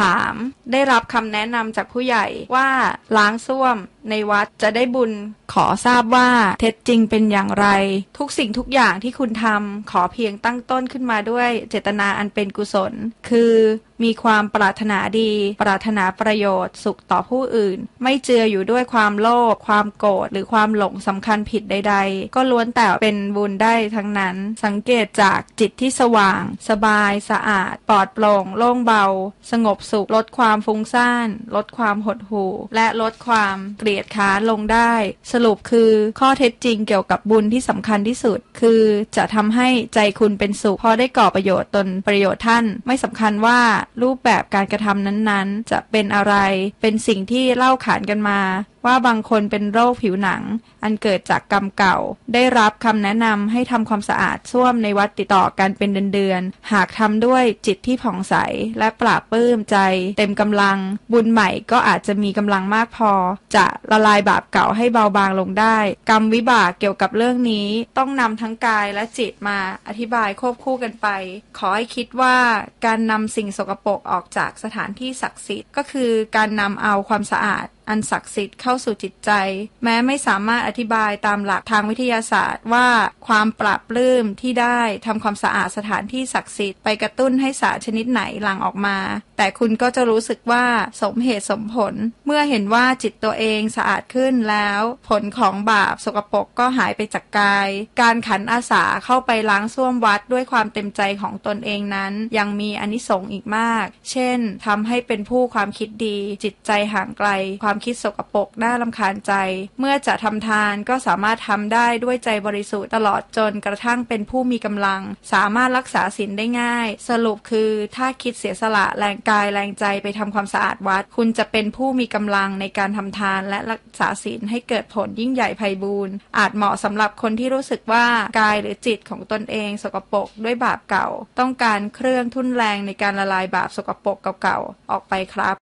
ถาม ได้รับคำแนะนำจากผู้ใหญ่ว่าล้างส้วมในวัดจะได้บุญขอทราบว่าเท็จจริงเป็นอย่างไร ทุกสิ่งทุกอย่างที่คุณทำขอเพียงตั้งต้นขึ้นมาด้วยเจตนาอันเป็นกุศล คือ มีความปรารถนาดี ปรารถนาประโยชน์ สุขต่อผู้อื่น ไม่เจืออยู่ด้วยความโลภความโกรธหรือความหลงสำคัญผิดใด ๆ ก็ล้วนแต่เป็นบุญได้ทั้งนั้น สังเกตจากจิตที่สว่าง สบายสะอาด ปลอดโปร่ง โล่งเบา สงบสุข ลดความฟุ้งซ่าน ลดความหดหู่ และลดความเกลียดค้านลงได้ สรุปคือข้อเท็จจริงเกี่ยวกับบุญที่สำคัญที่สุด คือจะทำให้ใจคุณเป็นสุขพอได้ก่อประโยชน์ตนประโยชน์ท่าน ไม่สำคัญว่ารูปแบบการกระทำนั้นๆ จะเป็นอะไร เป็นสิ่งที่เล่าขานกันมาว่าบางคนเป็นโรคผิวหนัง อันเกิดจากกรรมเก่า ได้รับคำแนะนำให้ทำความสะอาดส้วมในวัดติดต่อกันเป็นเดือนๆ หากทำด้วยจิตที่ผ่องใส และปราบปลื้มใจ เต็มกำลัง บุญใหม่ก็อาจจะมีกำลังมากพอ จะละลายบาปเก่าให้เบาบางลงได้ กรรมวิบากเกี่ยวกับเรื่องนี้ ต้องนำทั้งกายและจิตมาอธิบายควบคู่กันไป ขอให้คิดว่าการนำสิ่งสกปรกออกจากสถานที่ศักดิ์สิทธิ์ก็คือการนำเอาความสะอาดอันศักดิ์สิทธิ์เข้าสู่จิตใจ แม้ไม่สามารถอธิบายตามหลักทางวิทยาศาสตร์ว่าความปราบปลื้มที่ได้ทำความสะอาดสถานที่ศักดิ์สิทธิ์ไปกระตุ้นให้สารชนิดไหนหลั่งออกมา แต่คุณก็จะรู้สึกว่าสมเหตุสมผล เมื่อเห็นว่าจิตตัวเองสะอาดขึ้นแล้ว ผลของบาปสกปรกก็หายไปจากกาย การขันอาสาเข้าไปล้างส้วมวัดด้วยความเต็มใจของตนเองนั้น ยังมีอนิสงส์อีกมาก เช่นทำให้เป็นผู้ความคิดดี จิตใจห่างไกลความคิดสกปรกน่าลำคาญใจ เมื่อจะทำทานก็สามารถทำได้ด้วยใจบริสุทธิ์ตลอดจนกระทั่งเป็นผู้มีกำลัง สามารถรักษาศีลได้ง่าย สรุปคือถ้าคิดเสียสละแรงกายแรงใจไปทำความสะอาดวัด คุณจะเป็นผู้มีกำลังในการทำทานและรักษาศีลให้เกิดผลยิ่งใหญ่ไพบูรณ์อาจเหมาะสำหรับคนที่รู้สึกว่ากายหรือจิตของตนเอง สกปรกด้วยบาปเก่า ต้องการเครื่องทุ่นแรงในการละลายบาปสกปรกเก่าๆออกไปครับ